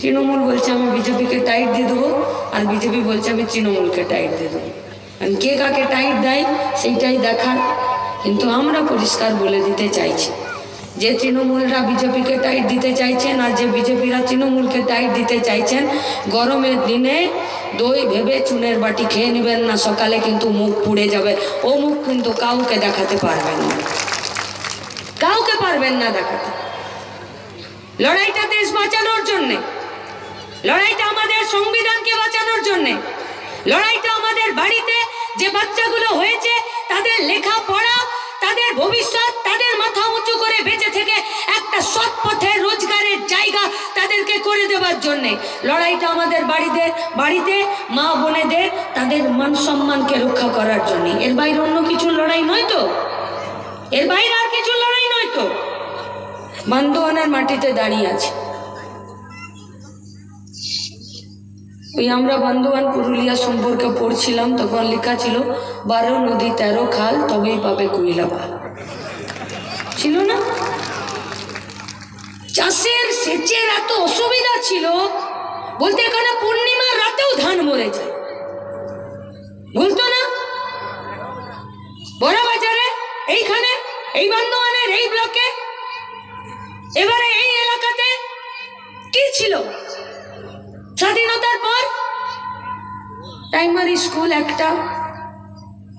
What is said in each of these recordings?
তৃণমূল বলছে আমি বিজেপিকে টাইট দিয়ে দেবো, আর বিজেপি বলছে আমি তৃণমূলকে টাইট দিয়ে দেবো। আর কে কাকে টাইট দেয়, সেইটাই দেখার। কিন্তু আমরা পরিষ্কার বলে দিতে চাইছি, যে তৃণমূলরা বিজেপিকে টাইট দিতে চাইছেন আর যে বিজেপিরা তৃণমূলকে টাইট দিতে চাইছেন, গরমের দিনে দই ভেবে চুনের বাটি খেয়ে নেবেন না, সকালে কিন্তু মুখ পুড়ে যাবে। ও মুখ কিন্তু কাউকে দেখাতে পারবেন না। কাউকে পারবেন না দেখাতে। লড়াইটা দেশ বাঁচানোর জন্যে। লড়াইটা আমাদের সংবিধানকে বাঁচানোর জন্যে। লড়াইটা আমাদের বাড়িতে যে বাচ্চাগুলো হয়েছে, তাদের লেখাপড়া, তাদের ভবিষ্যৎ, তাদের মাথা উঁচু করে বেঁচে থেকে একটা সৎ পথে রোজগারের জায়গা তাদেরকে করে দেওয়ার জন্যে। লড়াইটা আমাদের বাড়িতে বাড়িতে মা বোনেদের, তাদের মান সম্মানকে রক্ষা করার জন্যে। এর বাইরে অন্য কিছু লড়াই নয় তো? এর বাইরে আর কিছু লড়াই নয় তো? বান্দোয়ানের মাটিতে দাঁড়িয়ে আছে। ওই আমরা বান্দোয়ান পুরুলিয়া সম্পর্কে পড়ছিলাম, তখন লেখা ছিল, বারো নদী, তেরো খাল, তবেই পাবে কুইলা ছিল না? চাষের সেচের এত অসুবিধা ছিল, বলতে এখানে পূর্ণিমার রাতেও ধান মরে যায়। বলতো না? বড় বাজারে এইখানে, এই বান্দোয়ানের এই ব্লকে, এবারে এই এলাকাতে কি ছিল? স্বাধীনতার পর প্রাইমারি স্কুল একটা।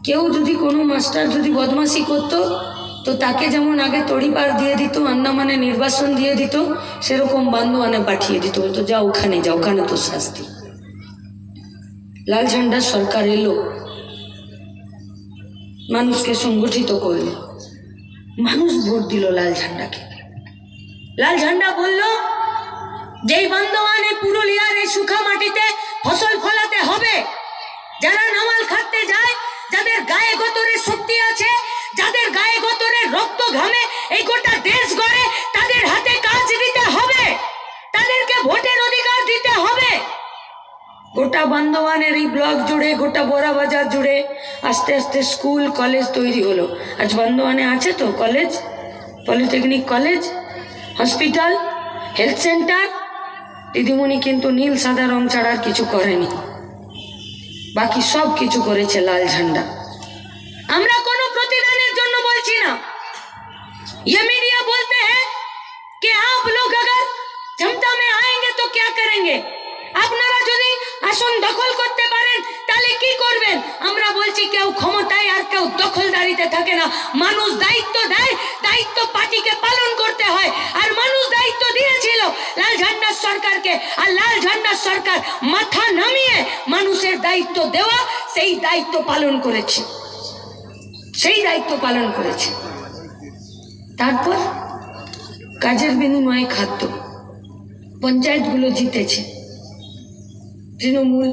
কেউ যদি কোনো মাস্টার যদি বদমাশি করত, তো তাকে যেমন আগে তড়িপার দিয়ে দিত, আন্দামানে নির্বাসন দিয়ে দিত, সেরকম বান্দোয়ানে পাঠিয়ে দিত। বলতো, যা ওখানে যা, ওখানে তো শাস্তি। লাল ঝান্ডার সরকার এলো। মানুষকে সংগঠিত করল। মানুষ ভোট দিল লাল ঝান্ডাকে। লাল ঝান্ডা বলল যেই বন্দোয়ানে পুরুলিয়ার এই সুখা মাটিতে ফসল ফলাতে হবে, যারা নামাল খাটতে যায়, যাদের গায়ে গতরের শক্তি আছে, যাদের গায়ে গতরের রক্ত ঘামে, এই গোটা দেশ গড়ে তাদের হাতে কাজ দিতে হবে, তাদেরকে ভোটের অধিকার দিতে হবে। গোটা বান্দোয়ানের এই ব্লক জুড়ে, গোটা বড়া বাজার জুড়ে আস্তে আস্তে স্কুল, কলেজ তৈরি হলো। আজ বান্দোয়ানে আছে তো college? Polytechnic college? Hospital? Health centre? দিদিমণি কিন্তু নীল সাদা রং ছাড়া আর কিছু করেনি বাকি সব কিছু করেছে লাল ঝান্ডা আমরা কোনো প্রতিদানের জন্য বলছি না ये मीडिया बोलते हैं कि आप लोग अगर क्षमता में आएंगे तो क्या करेंगे আপনারা যদি আসন দখল করতে পারেন তাহলে কি করবেন আমরা দখলদারিতে থাকে না। মানুষ দায়িত্ব দেয়, দায়িত্ব পার্টিকে পালন করতে হয়। আর মানুষ দায়িত্ব দিয়েছিল লাল ঝান্ডার সরকারকে। আর লাল ঝান্ডার সরকার মাথা নামিয়ে মানুষের দায়িত্ব দেওয়া, সেই দায়িত্ব পালন করেছে। সেই দায়িত্ব পালন করেছে। তারপর কাজের বিনিময়ে খাদ্য। পঞ্চায়েতগুলো জিতেছে। তৃণমূল,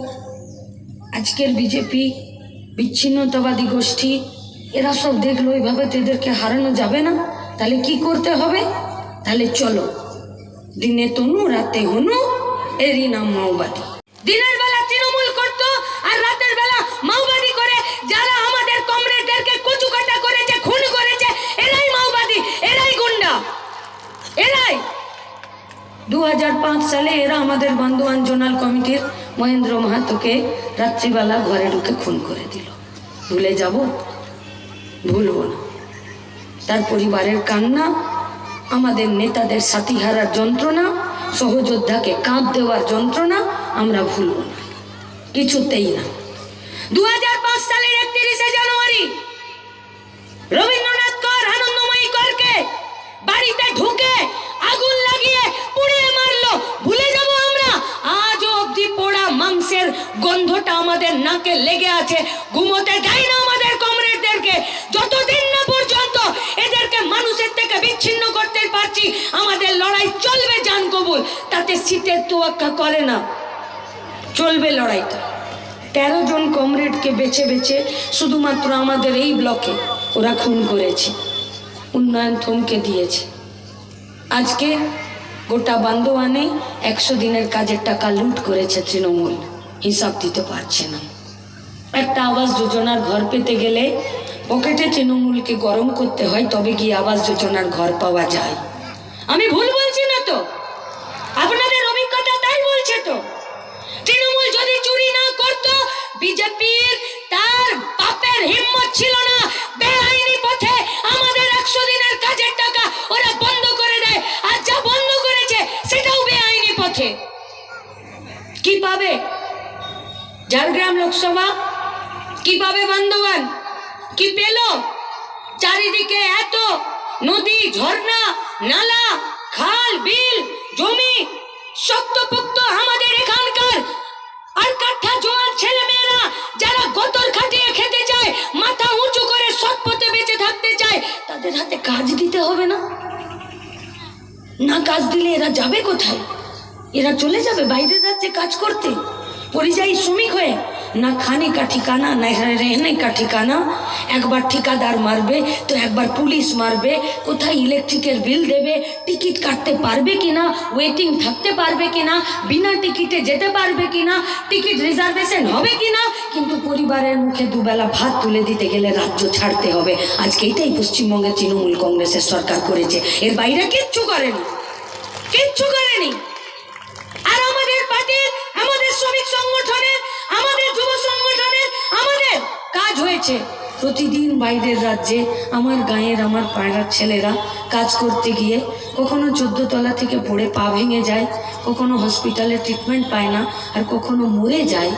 আজকের বিজেপি, বিচ্ছিন্নতাবাদী গোষ্ঠী এরা সব দেখল, এইভাবে তো এদেরকে হারানো যাবে না। তাহলে কি করতে হবে? তাহলে চলো। দিনে তনু, রাতে হনু, এরই নাম মাওবাদী। দিনের বেলা তৃণমূল করত আর রাতের বেলা মাওবাদী করে, যারা আমাদের কমরেডদেরকে কচু কাটা করেছে, খুন করেছে, এরাই মাওবাদী, এরাই গুন্ডা, এরাই। দু হাজার পাঁচ সালে এরা আমাদের বান্দোয়ান জোনাল কমিটির মহেন্দ্র মাহাতোকে রাত্রিবেলা ঘরে ঢুকে খুন করে দিল। ভুলে যাব? ভুলব না। তার পরিবারের কান্না, আমাদের নেতাদের সাথী হারার যন্ত্রণা, সহযোদ্ধাকে কাঁপ দেওয়ার যন্ত্রণা আমরা ভুলব না। কিছুতেই না। দু সালের একত্রিশে জানুয়ারি, রবীন্দ্রনাথ কর আনন্দময়ী করকে বাড়িতে ঢুকে আগুন লাগিয়ে পুড়িয়ে মারলো। ভুলে যাব আমরা, আজও অবধি পোড়া মাংসের গন্ধটা আমাদের নাকে লেগে আছে। ঘুমোতে দেয় না কমরেডদেরকে যতদিন না পর্যন্ত এদেরকে মানুষের থেকে বিচ্ছিন্ন করতে পারছি, আমাদের লড়াই চলবে জান কবুল। তাতে শীতের তোয়াক্কা করে না। চলবে লড়াইটা। তেরো জন কমরেডকে বেছে বেছে শুধুমাত্র আমাদের এই ব্লকে ওরা খুন করেছে, উন্নয়ন থমকে দিয়েছে। আজকে গোটা বান্দোয়ানে একশো দিনের কাজের টাকা লুট করেছে তৃণমূল। হিসাব দিতে পারছে না। একটা আবাস যোজনার ঘর পেতে গেলে পকেটে তৃণমূলকে গরম করতে হয়, তবে গিয়ে আবাস যোজনার ঘর পাওয়া যায়। আমি ভুল বলছি না তো? আপনাদের অভিজ্ঞতা তাই বলছে তো? তৃণমূল যদি চুরি না করত, বিজেপির তার বাপের হিম্মত ছিল না। বেআইনি পথে আমাদের একশো দিনের কাজের টাকা ওরা বন্ধ করে দেয়, আর যা বন্ধ করেছে সেটাও বেআইনি পথে। কি পাবে? ঝাড়গ্রাম লোকসভা? কি পাবে বান্ধবান কি পেল? চারিদিকে এত নদী, ঝর্ণা, নালা, খাল, বিল, জমি, শক্তপোক্ত আমাদের এখানকার আর কাঠা জোয়ার ছেলে মেয়েরা যারা গতর খাটিয়ে খেতে চায়, মাথা উঁচু করে সৎ পথে বেঁচে থাকতে চায়, তাদের হাতে কাজ দিতে হবে না? না কাজ দিলে এরা যাবে কোথায়? এরা চলে যাবে বাইরের রাজ্যে কাজ করতে? পরিযায়ী শ্রমিক হয়ে না খানে কা ঠিকানা, না রেহনে কা ঠিকানা। একবার ঠিকাদার মারবে, তো একবার পুলিশ মারবে। কোথায় ইলেকট্রিকের বিল দেবে টিকিট কাটতে পারবে কিনা ওয়েটিং থাকতে পারবে কিনা, বিনা টিকিটে যেতে পারবে কিনা টিকিট রিজার্ভেশন হবে কিনা, কিন্তু পরিবারের মুখে দুবেলা ভাত তুলে দিতে গেলে রাজ্য ছাড়তে হবে। আজকে এটাই পশ্চিমবঙ্গের তৃণমূল কংগ্রেসের সরকার করেছে। এর বাইরে কিচ্ছু করেনি। কিচ্ছু করেনি। আর আমাদের পার্টির, আমাদের শ্রমিক সংগঠনের কাজ হয়েছে। প্রতিদিন বাইরের রাজ্যে আমার গাঁয়ের, আমার পাড়ার ছেলেরা কাজ করতে গিয়ে কখনো তলা থেকে পড়ে পা ভেঙে যায়, কখনো হসপিটালে ট্রিটমেন্ট পায় না, আর কখনো মরে যায়।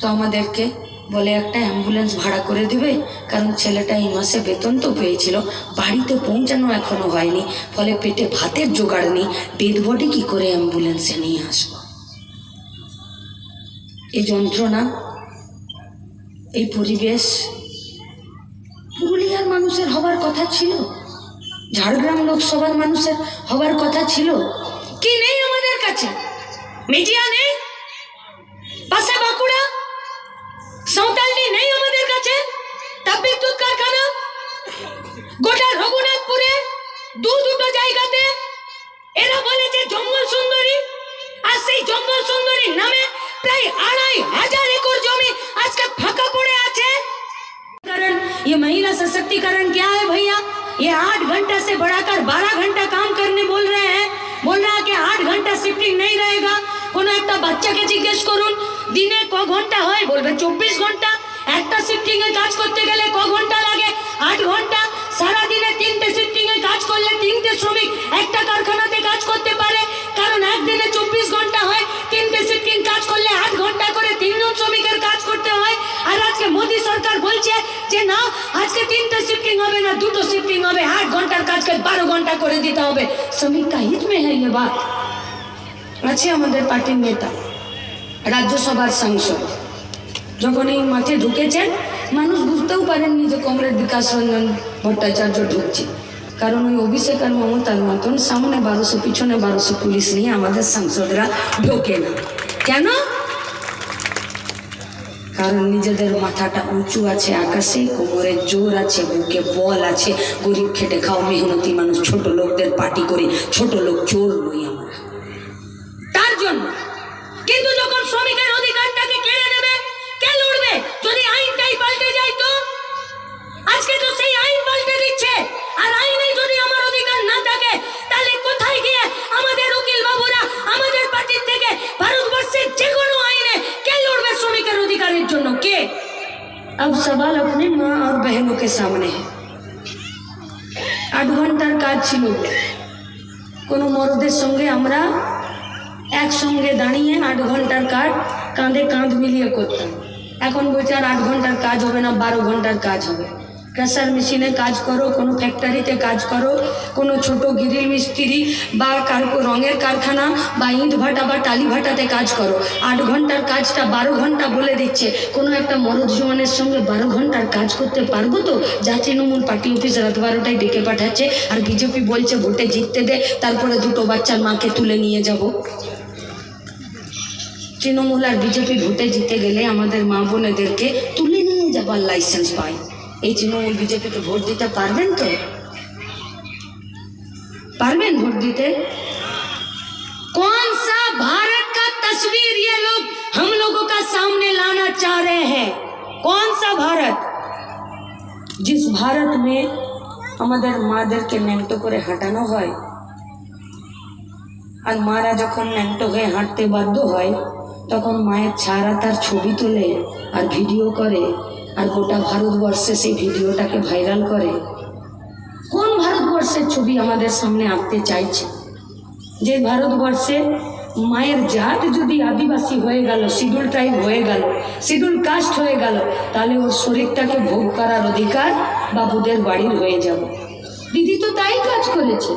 তো আমাদেরকে বলে একটা অ্যাম্বুলেন্স ভাড়া করে দিবে, কারণ ছেলেটা এই মাসে বেতন তো পেয়েছিল, বাড়িতে পৌঁছানো এখনও হয়নি, ফলে পেটে ভাতের জোগাড় নেই ডেড বডি কি করে অ্যাম্বুলেন্সে নিয়ে আসব? এই যন্ত্রণা এই পরিবেশ পুরুলিয়ার মানুষের হবার কথা ছিল? ঝাড়গ্রাম লোকসভার মানুষের হবার কথা ছিল? কি নেই আমাদের কাছে? মিডিয়া নেই? পাশে বাঁকুড়া? সাঁওতালটি নেই আমাদের কাছে? তাপবিদ্যুৎ কারখানা? গোটা রঘুনাথপুরে, দু দুটো জায়গাতে এরা বলেছে জঙ্গল সুন্দরী, আর সেই জঙ্গল সুন্দরীর নামে প্রায় আড়াই হাজার একর জমি আজকে ফাঁকা পড়ে আছে कारण ये महिला सशक्तिकरण क्या है भैया ये आठ घंटा से बढ़ाकर बारह घंटा काम करने बोल रहे हैं बोल रहा है कि आठ घंटा शिफ्टिंग नहीं रहेगा কোনো একটা বাচ্চাকে জিজ্ঞেস করুন দিনে ক ঘন্টা হয় বলবে চব্বিশ ঘন্টা একটা শিফটিং এ কাজ করতে গেলে ক ঘন্টা লাগে আট ঘন্টা সারা দিনে তিনটে শিফটিং এ কাজ করলে তিনটে শ্রমিক একটা কারখানাতে কাজ করতে পারে কারণ একদিনে চব্বিশ ঘন্টা হয় কাজ করলে আট ঘণ্টা করে শ্রমিকের কাজ করতে হয়। আর আজকে মোদী সরকার বলছে যে, না, আজকে শিফটিং হবে না, দুটো শিফটিং হবে। আট ঘণ্টার কাজকে বারো ঘণ্টা করে দিতে হবে। হিত মে ইয়ে আছে আমাদের পার্টির নেতা, রাজ্যসভার সাংসদ। যখন এই মাঠে ঢুকেছেন, মানুষ বুঝতেও পারেননি যে বিকাশ রঞ্জন ভট্টাচার্য ঢুকছে। কারণ ওই অভিষেক আর মমতার মতন সামনে বারোশো, পিছনে বারোশো পুলিশ নিয়ে আমাদের সাংসদরা ঢোকে না কেন? কারণ নিজেদের মাথাটা উঁচু আছে, আকাশে, কোমরে জোর আছে, বুকে বল আছে। গরিব খেটে খাও মেহনতি মানুষ, ছোট লোকদের পার্টি করে ছোট লোক চোর নই আমরা। তার জন্য কিন্তু যখন শ্রমিকের अब सवाल अपने माँ और बहनों के सामने है আট ঘন্টার কাজ ছিল কোনো মরদের সঙ্গে আমরা একসঙ্গে দাঁড়িয়ে আট ঘন্টার কাজ কাঁধে কাঁধ মিলিয়ে করতাম এখন বলছে আর আট ঘন্টার কাজ হবে না বারো ঘন্টার কাজ হবে ক্রাশার মেশিনে কাজ করো, কোনো ফ্যাক্টরিতে কাজ করো, কোনো ছোট গিরিল মিস্ত্রি বা কার রঙের কারখানা বা ইট ভাটা বা টালি ভাটাতে কাজ করো। আট ঘণ্টার কাজটা বারো ঘণ্টা বলে দিচ্ছে। কোনো একটা মরদ জোয়ানের সঙ্গে বারো ঘণ্টার কাজ করতে পারব তো? যা তৃণমূল পার্টি অফিস রাত বারোটায় ডেকে পাঠাচ্ছে আর বিজেপি বলছে ভোটে জিততে দে, তারপরে দুটো বাচ্চার মাকে তুলে নিয়ে যাব। তৃণমূল আর বিজেপি ভোটে জিতে গেলে আমাদের মা বোনেদেরকে তুলে নিয়ে যাবার লাইসেন্স পায়। এই তৃণমূল বিজেপিকে ভোট দিতে পারবেন তো পারবেন ভোট দিতে कौन सा भारत का तस्वीर ये लोग हम लोगों का सामने लाना चाह रहे हैं कौन सा भारत जिस भारत में আমাদের মাদেরকে ন্যাংটো করে হাঁটানো হয় আর মারা যখন ন্যাংটো হয়ে হাঁটতে বাধ্য হয় তখন মায়ের ছাড়া তার ছবি তোলে আর ভিডিও করে আর গোটা ভারতবর্ষে সেই ভিডিওটাকে ভাইরাল করে। কোন ভারতবর্ষের ছবি আমাদের সামনে আঁকতে চাইছে? যে ভারতবর্ষে মায়ের জাত যদি আদিবাসী হয়ে গেল শিডিউল ট্রাইব হয়ে গেল শিডিউল কাস্ট হয়ে গেল, তাহলে ওর শরীরটাকে ভোগ করার অধিকার বাবুদের বাড়ির হয়ে যাব। দিদি তো তাই কাজ করেছে।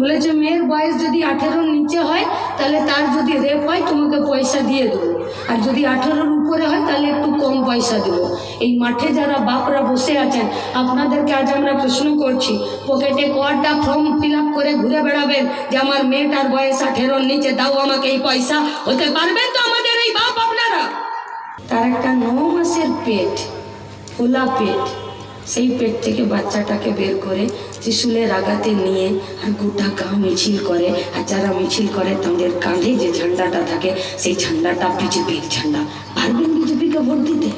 বলেছে মেয়ের বয়স যদি আঠেরোর নিচে হয়, তাহলে তার যদি রেপ হয়, তোমাকে পয়সা দিয়ে দেবো। আর যদি আঠেরোর উপরে হয়, তাহলে একটু কম পয়সা দেবো। এই মাঠে যারা বাপরা বসে আছেন, আপনাদেরকে আজ আমরা প্রশ্ন করছি, পকেটে কটা ফর্ম ফিল করে ঘুরে বেড়াবেন যে আমার মেয়েটার বয়স আঠেরোর নিচে দাও আমাকে এই পয়সা হতে পারবেন তো আমাদের এই বাপ আপনারা? তার একটা ন মাসের পেট খোলা পেট। সেই পেট থেকে বাচ্চাটাকে বের করে ত্রিশুলের আঘাতে নিয়ে আর গোটা গাঁ মিছিল করে আর যারা মিছিল করে তাদের কাঁধে যে ঝান্ডাটা থাকে সেই ঝান্ডাটা বিজেপির ঝান্ডা পারবেন বিজেপিকে ভোট দিতে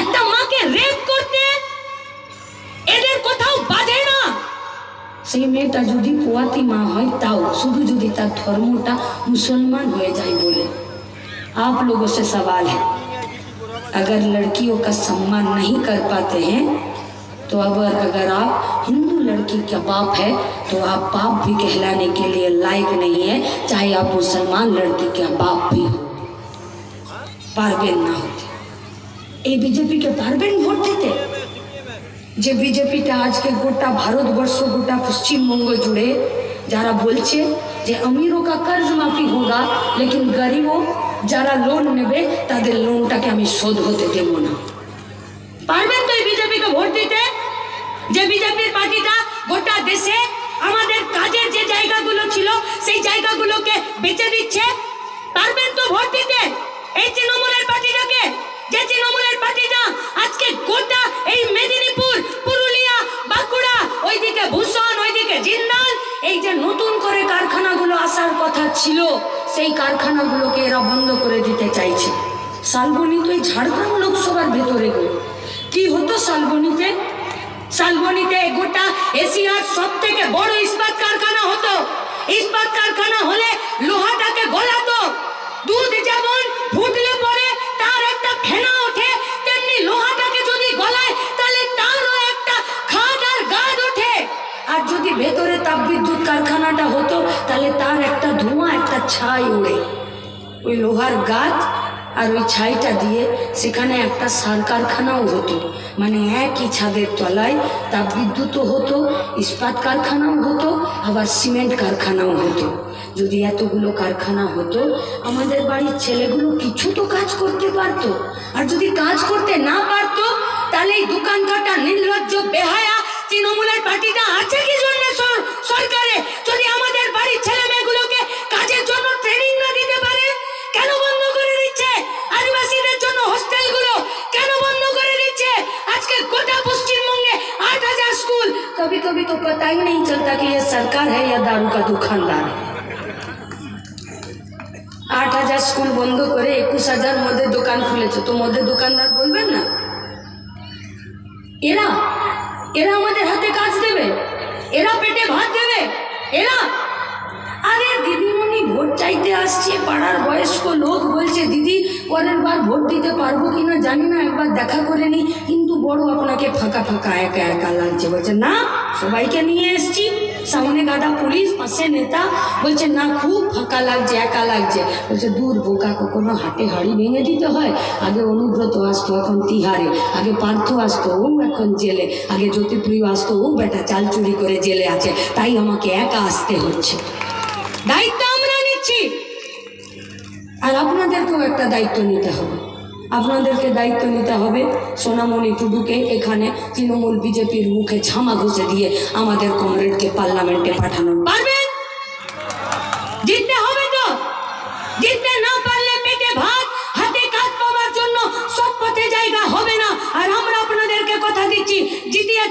একটা মাকে রেপ করতে এদের কোথাও বাধে না সেই মেয়েটা যদি পোয়াতি মা হয় তাও শুধু যদি তার ধর্মটা মুসলমান হয়ে যায় বলে आप लोगों से सवाल है अगर लड़कियों का सम्मान नहीं कर पाते हैं तो अगर अगर आप हिंदू लड़की का बाप है तो आप बाप भी कहलाने के लिए लायक नहीं है चाहे आप मुसलमान लड़की का बाप भी हो পারবেন না হতে এই বিজেপিকে পারবেন ভোট দিতে যে বিজেপিটা আজকে গোটা ভারতবর্ষ গোটা পশ্চিমবঙ্গ জুড়ে যারা বলছে যে আমিরও কা কর্জ মাফি হোগা লেকিন গরিবও যারা লোন নেবে, তাদের লোনটাকে আমি শোধ হতে দেব না। পারবেন তো এই বিজেপিকে ভোট দিতে? যে বিজেপির পার্টিটা গোটা দেশে আমাদের কাজের যে জায়গাগুলো ছিল, সেই জায়গাগুলোকে বেচে দিচ্ছে? পারবেন তো ভোট দিতে? এই তৃণমূলের পার্টিটাকে যে তৃণমূলের পার্টিটা আজকে গোটা এই মেদিনীপুর পুরুলিয়া বাঁকুড়া ওইদিকে ভূষণ ওইদিকে জিন্দাল এই যে নতুন করে কারখানাগুলো আসার কথা ছিল সেই কারখানাগুলোকে এরা বন্ধ করে দিতে চাইছে। শালবনি তো ঝাড়গ্রাম লোকসভার ভেতরে গো। কি হতো শালবনিতে? শালবনিতে গোটা এশিয়ার সব থেকে বড় ইস্পাত কারখানা হতো। ইস্পাত কারখানা হলে লোহাটাকে গলাতো। দুধ যেমন ফুটলে পরে, তার একটা ফেনা যদি ভেতরে তাপবিদ্যুৎ কারখানাটা হতো, তাহলে তার একটা ধোঁয়া, একটা ছাই ওড়ে ওই লোহার গাছ আর ওই ছাইটা দিয়ে সেখানে একটা সার কারখানাও হতো। মানে একই ছাদের তলায় তাপবিদ্যুৎও হতো, ইস্পাত কারখানাও হতো, আবার সিমেন্ট কারখানাও হতো। যদি এতগুলো কারখানা হতো, আমাদের বাড়ির ছেলেগুলো কিছু তো কাজ করতে পারতো। আর যদি কাজ করতে না পারতো, তাহলে এই দোকান কাটা নির্লজ্জ, বেহায়া তৃণমূলের পার্টিটা আছে কি জন্য সর- সরকারে যদি আমাদের বাড়ির ছেলে মেয়েগুলোকে কাজের জন্য ট্রেনিং না দিতে পারে কেন বন্ধ করে দিচ্ছে আদিবাসীদের জন্য হোস্টেলগুলো কেন বন্ধ করে দিচ্ছে আজকে গোটা পশ্চিমবঙ্গে आठ हजार स्कूल कभी कभी तो पता ही नहीं चलता कि ये सरकार है या दारू का दुकानदार है আট হাজার স্কুল বন্ধ করে একুশ হাজার মধ্যে দোকান খুলেছে তো মধ্যে দোকানদার বলবেন না এরা এরা আমাদের হাতে কাজ দেবে। এরা পেটে ভাত দেবে। এরা আরে দিদিমণি ভোট চাইতে আসছে, পাড়ার বয়স্ক লোক বলছে, দিদি, পরের বার ভোট দিতে পারব কি না জানি না, একবার দেখা করে নি। কিন্তু বড় আপনাকে ফাঁকা ফাঁকা একা একা লাগছে। বলছে, না, সবাইকে নিয়ে এসছি। সামনে গাদা পুলিশ, পাশে নেতা। বলছে, না, খুব ফাঁকা লাগছে, একা লাগছে। বলছে, দূর বোকা, কখনো হাটে হাড়ি ভেঙে দিতে হয়? আগে অনুব্রত আসতো, এখন তিহারে। আগে পার্থ আসতো, ও এখন জেলে। আগে জ্যোতিপ্রিয় আসতো, ও বেটা চাল চুরি করে জেলে আছে। তাই আমাকে একা আসতে হচ্ছে। দায়িত্ব আমরা নিচ্ছি। আর আপনাদেরকেও একটা দায়িত্ব নিতে হবে। আপনাদেরকে দায়িত্ব নিতে হবে। সোনামণি টুডুকে এখানে তৃণমূল বিজেপির মুখে ছামা ঘষে দিয়ে আমাদের কমরেডকে পার্লামেন্টে পাঠানো। পারবেন? জিততে হবে না পারলে ভাত, হাতে কাজ পাওয়ার জন্য পথে জায়গা হবে না। আর আমরা আপনাদেরকে কথা দিচ্ছি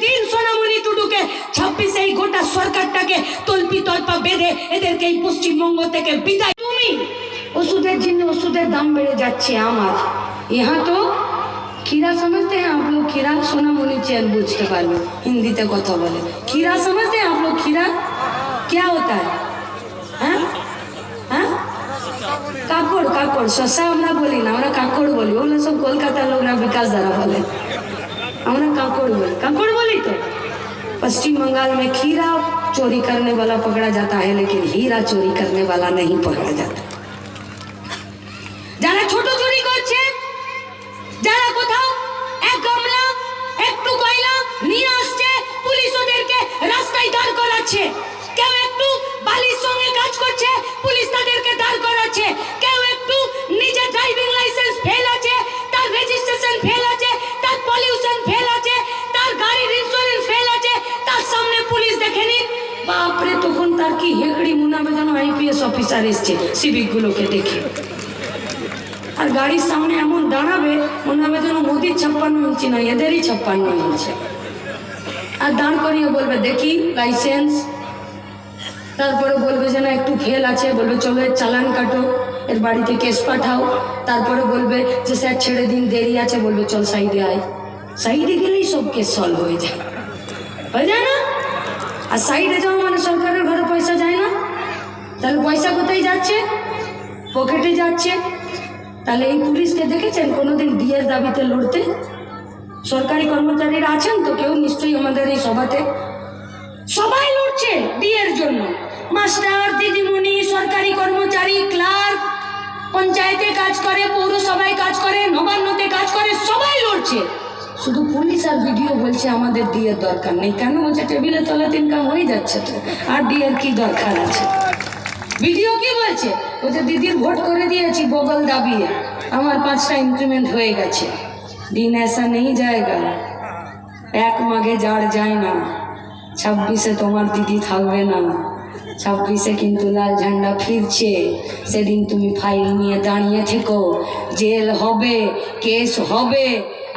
দিন সোনামণি টুডুকে। ছাব্বিশে এই গোটা সরকারটাকে তল্পি বেঁধে এদেরকে পশ্চিমবঙ্গ থেকে বিদায়। তুমি, ওষুধের জন্য ওষুধের দাম বেড়ে যাচ্ছে আমার। यहाँ तो खीरा समझते हैं आप लोग खीरा सोना मुनि चैन बुझते पालो हिंदी तक कथा बोले। खीरा समझते हैं आप लोग खीरा क्या होता है? हाँ? हाँ? কাকড় কাকড় শশা আমরা বলি না আমরা কাকড় सब ওগুলো সব কলকাতার লোকরা বিকাশ দ্বারা বলে काकड़ बोली। काकड़ बोली तो? पश्चिम बंगाल में खीरा चोरी करने वाला पकड़ा जाता है, लेकिन हीरा चोरी करने वाला नहीं पकड़ा जाता। একটু কয়লা নিয়ে আসছে, পুলিশ ওদেরকে রাস্তায় দাঁড় করাচ্ছে। কেউ একটু বালির সঙ্গে কাজ করছে, পুলিশ তাদেরকে দাঁড় করাচ্ছে। কেউ একটু নিজের ড্রাইভিং লাইসেন্স ফেল আছে, তার রেজিস্ট্রেশন ফেল আছে, তার পলিউশন ফেল আছে, তার গাড়ির ফেল আছে, তার সামনে পুলিশ দেখেনি বাপরে, তখন তার কি হেকড়ি মুনাবে যেন আইপিএস অফিসার এসছে সিভিক গুলোকে দেখে। আর গাড়ির সামনে এমন দাঁড়াবে, মনে হবে যেন মোদির ছাপ্পান্ন ইঞ্চি নয়, এদেরই ছাপ্পান্ন ইঞ্চি। আর দাঁড় করিয়ে বলবে, দেখি লাইসেন্স তারপরে বলবে যে না একটু ফেল আছে, বলবে, চলো চালান কাটো, এর বাড়িতে কেস পাঠাও। তারপরে বলবে যে, স্যার, ছেড়ে দিন, দেরি আছে। বলবে, চল, সাইডে আয়। সাইডে গেলেই সব কেস সলভ হয়ে যায়। হয়ে যায় না? আর সাইডে যাওয়া মানে সরকারের ঘরে পয়সা যায় না? তাহলে পয়সা কোথায় যাচ্ছে? পকেটে যাচ্ছে। তাহলে এই পুলিশকে দেখেছেন? কোনোদিন বিয়ের দাবিতে লড়তে? সরকারি কর্মচারীরা আছেন তো? কেউ নিশ্চয়ই আমাদের এই সভাতে। সবাই লড়ছে বিয়ের জন্য। মাস্টার, দিদিমণি, সরকারি কর্মচারী, ক্লার্ক, পঞ্চায়েতে কাজ করে, পৌরসভায় কাজ করে, নবান্নতে কাজ করে, সবাই লড়ছে। শুধু পুলিশ আর ভিডিও বলছে আমাদের ডিএর দরকার নেই। কেন? বলছে, টেবিলে তলাতে ইনকাম হয়ে যাচ্ছে তো। আর ডিএর কি দরকার আছে? ভিডিও কি বলছে? ওতে দিদির ভোট করে দিয়েছি বগল দাবি। আমার পাঁচটা ইনক্রিমেন্ট হয়ে গেছে। দিন এসা নেই জায়গা। এক মাঘে যার যায় না। ছাব্বিশে তোমার দিদি থাকবে না। ছাব্বিশে কিন্তু লাল ঝান্ডা ফিরছে। সেদিন তুমি ফাইল নিয়ে দাঁড়িয়ে থেকো। জেল হবে, কেস হবে,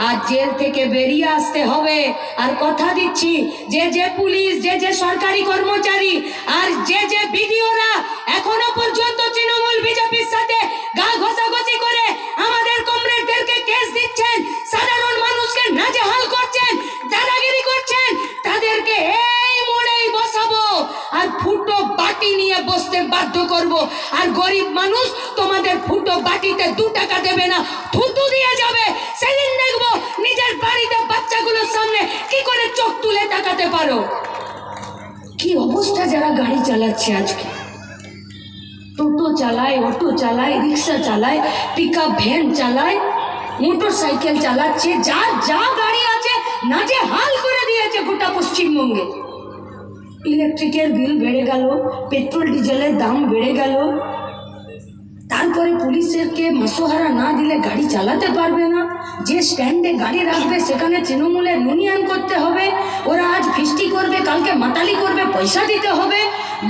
আর জেল থেকে বেরিয়ে আসতে হবে। আর কথা দিচ্ছি, যে যে পুলিশ, যে যে সরকারি কর্মচারী, আর যে যে বিডিওরা এখনও পর্যন্ত তৃণমূল বিজেপির সাথে গা ঘষাঘষি করে আমাদের কমরেডদেরকে কেস দিচ্ছেন, সাধারণ মানুষকে নাজেহাল করছেন দাদাগিরি করছেন তাদেরকে এই মোড়েই বসাবো আর ফুটো বাটি নিয়ে বসতে বাধ্য করব। আর গরিব মানুষ তোমাদের ফুটো বাটিতে দু টাকা দেবে না, থুতু দিয়ে যাবে। সেদিন দেখব নিজের বাড়িতে বাচ্চাগুলোর সামনে কি করে চোখ তুলে তাকাতে পারো। কি অবস্থা যারা গাড়ি চালাচ্ছে আজকে? টোটো চালায়, অটো চালায়, রিক্সা চালায় পিক ভ্যান চালায় মোটর সাইকেল চালাচ্ছে যা যা গাড়ি আছে নাজে হাল করে দিয়েছে গোটা পশ্চিমবঙ্গে। ইলেকট্রিকের বিল বেড়ে গেল, পেট্রোল, ডিজেলের দাম বেড়ে গেল। তারপরে পুলিশেরকে মাসোহারা না দিলে গাড়ি চালাতে পারবে না। যে স্ট্যান্ডে গাড়ি রাখবে, সেখানে তৃণমূলের ইউনিয়ন করতে হবে। ওরা আজ ফিস্টি করবে, কালকে মাতালি করবে, পয়সা দিতে হবে।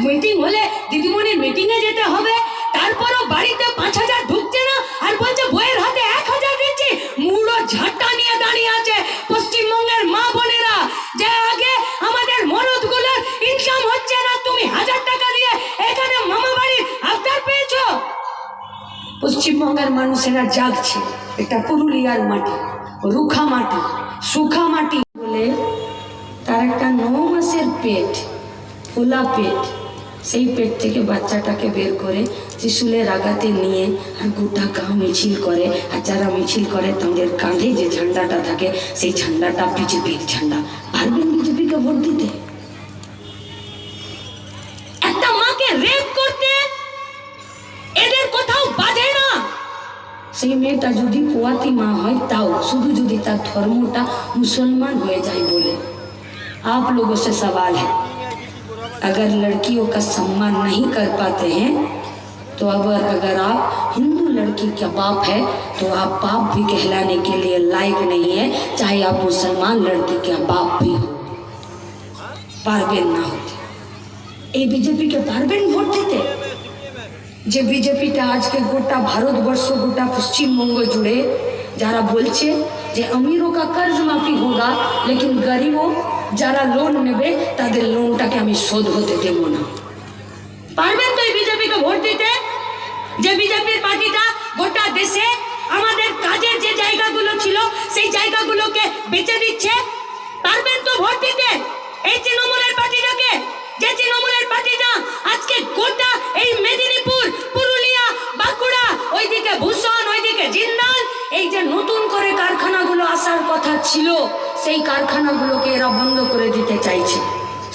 মিটিং হলে দিদিমণির মিটিংয়ে যেতে হবে। তারপরও বাড়িতে পাঁচ হাজার ঢুকছে না, আর বলছে বইয়ের হাতে এক হাজার দিচ্ছি। মুড়ো ঝাঁটা নিয়ে দাঁড়িয়ে আছে পশ্চিমবঙ্গের মা বোনেরা যে আগে আমাদের মরদগুলোর ইনকাম হচ্ছে না তুমি হাজার টাকা দিয়ে এখানে মামা বাড়ির আবদার পেয়েছ পশ্চিমবঙ্গের মানুষেরা জাগছে। এটা পুরুলিয়ার মাটি, রুখা মাটি, সুখা মাটি বলে তার একটা ন মাসের পেট খোলা পেট। সেই পেট থেকে বাচ্চাটাকে বের করে ত্রিশুলের আঘাতে নিয়ে আর গোটা গাঁ মিছিল করে। আর যারা মিছিল করে, তাদের কাঁধে যে ঝান্ডাটা থাকে, সেই ঝান্ডাটা বিজেপির ঝান্ডা। পারবেন বিজেপিকে ভোট দিতে? সেই মেয়েটা যদি পোয়াতি মা হয় তাও শুধু যদি তার ধর্মটা মুসলমান হয়ে যায় বলে आप लोगों से सवाल है अगर लड़कियों का सम्मान नहीं कर पाते हैं तो अगर अगर आप हिंदू लड़की का बाप है तो आप बाप भी कहलाने के लिए लायक नहीं है चाहे आप मुसलमान लड़की का बाप भी हो পারবেন না হতে এই বিজেপিকে পারবেন ভোট দিতে যে বিজেপিটা আজকে গোটা ভারতবর্ষ, গোটা পশ্চিমবঙ্গ জুড়ে যারা বলছে যে আমিরও কা কর্জ মাফি হোগা, লেকিন গরিবও যারা লোন নেবে, তাদের লোনটাকে আমি শোধ হতে দেব না। পারবেন তো এই বিজেপিকে ভোট দিতে? যে বিজেপির পার্টিটা গোটা দেশে আমাদের কাজের যে জায়গাগুলো ছিল, সেই জায়গাগুলোকে বেচে দিচ্ছে? পারবেন তো ভোট দিতে এই তৃণমূলের পার্টিটাকে যে তৃণমূলের পার্টিটা আজকে গোটা এই মেদিনীপুর পুরুলিয়া বাঁকুড়া ওইদিকে ভূষণ ওইদিকে জিন্দাল এই যে নতুন করে কারখানাগুলো আসার কথা ছিল, সেই কারখানাগুলোকে এরা বন্ধ করে দিতে চাইছে।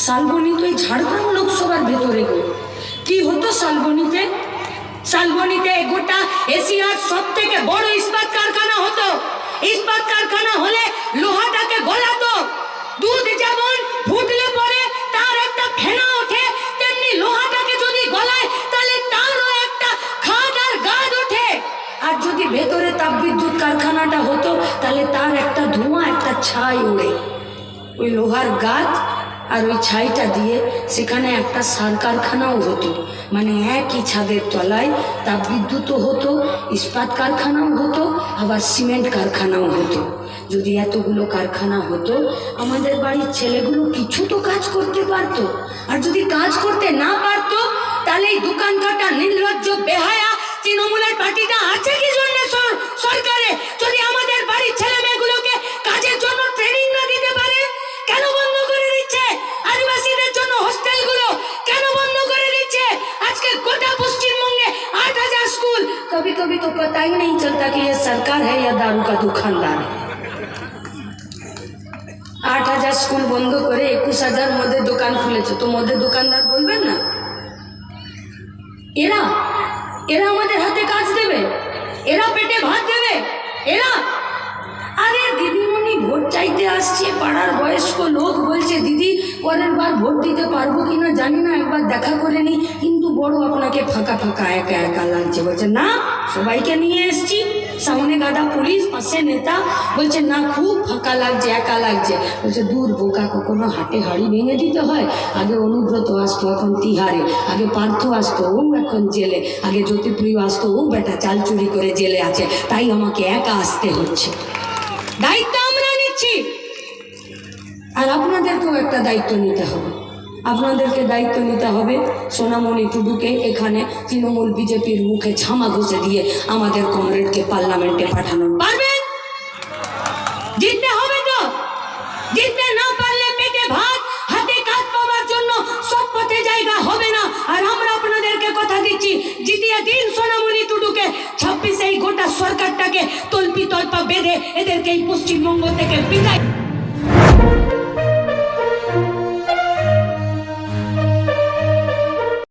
শালবনি তো এই ঝাড়গ্রাম লোকসভার ভেতরে গো কি হতো শালবনীতে? শালবনীতে গোটা এশিয়ার সব থেকে বড় ইস্পাত কারখানা হতো। ইস্পাত কারখানা হলে লোহাটাকে গলাতো। দুধ যেমন যদি ভেতরে তাপবিদ্যুৎ কারখানাটা হতো, তাহলে তার একটা ধোঁয়া, একটা ছাই ওড়ে ওই লোহার গাছ আর ওই ছাইটা দিয়ে সেখানে একটা সার কারখানাও হতো। মানে একই ছাদের তলায় তাপবিদ্যুৎও হতো, ইস্পাত কারখানাও হতো, আবার সিমেন্ট কারখানাও হতো। যদি এতগুলো কারখানা হতো, আমাদের বাড়ির ছেলেগুলো কিছু তো কাজ করতে পারতো। আর যদি কাজ করতে না পারতো, তাহলে এই দোকানকাটা নির্লজ্জ, বেহায়া তৃণমূলের পার্টিটা আছে কি জন্য সরকারে? যদি আমাদের বাড়ির ছেলে মেয়েগুলোকে কাজের জন্য ট্রেনিং না দিতে পারে, কেন বন্ধ করে দিচ্ছে? আদিবাসীদের জন্য হোস্টেলগুলো কেন বন্ধ করে দিচ্ছে? আজকে গোটা পশ্চিমবঙ্গে আট হাজার স্কুল। কবি কবি তো পতাই নেই চলতা কি সরকার হ্যাঁ দারু কা দুখানদার আট হাজার স্কুল বন্ধ করে একুশ হাজার মধ্যে দোকান খুলেছে। তো মধ্যে দোকানদার বলবেন না? এরা এরা আমাদের হাতে কাজ দেবে। এরা পেটে ভাত দেবে। এরা আরে দিদিমণি ভোট চাইতে আসছে, পাড়ার বয়স্ক লোক বলছে, দিদি, পরের বার ভোট দিতে পারব কি না জানি না, একবার দেখা করে নি। কিন্তু বড় আপনাকে ফাঁকা ফাঁকা একা একা লাগছে। বলছে, না, সবাইকে নিয়ে এসছি। সামনে গাদা পুলিশ, পাশে নেতা, বলছে, না, খুব ফাঁকা লাগছে, একা লাগছে। বলছে, দূর বোকা, কখনো হাটে হাড়ি ভেঙে দিতে হয়? আগে অনুব্রত আসতো, এখন তিহারে। আগে পার্থ আসতো, ও এখন জেলে। আগে জ্যোতিপ্রিয় আসতো, ও বেটা চাল চুরি করে জেলে আছে। তাই আমাকে একা আসতে হচ্ছে। দায়িত্ব আমরা নিচ্ছি। আর আপনাদেরকেও একটা দায়িত্ব নিতে হবে। আপনাদেরকে দায়িত্ব নিতে হবে। সোনামণি টুডুকে এখানে তৃণমূল বিজেপির মুখে ছামা ঘষে দিয়ে আমাদের কমরেডকে পার্লামেন্টে পাঠানো। পারবেন? জিততে হবে তো? জিততে না পারলে পেটে ভাত, হাতে কাজ পাওয়ার জন্য সব পথে জায়গা হবে না। আর আমরা আপনাদেরকে কথা দিচ্ছি, জিতিয়ে দিন সোনামণি টুডুকে। ছাব্বিশে এই গোটা সরকারটাকে তল্পি তল্পা বেঁধে এদেরকে এই পশ্চিমবঙ্গ থেকে বিদায়।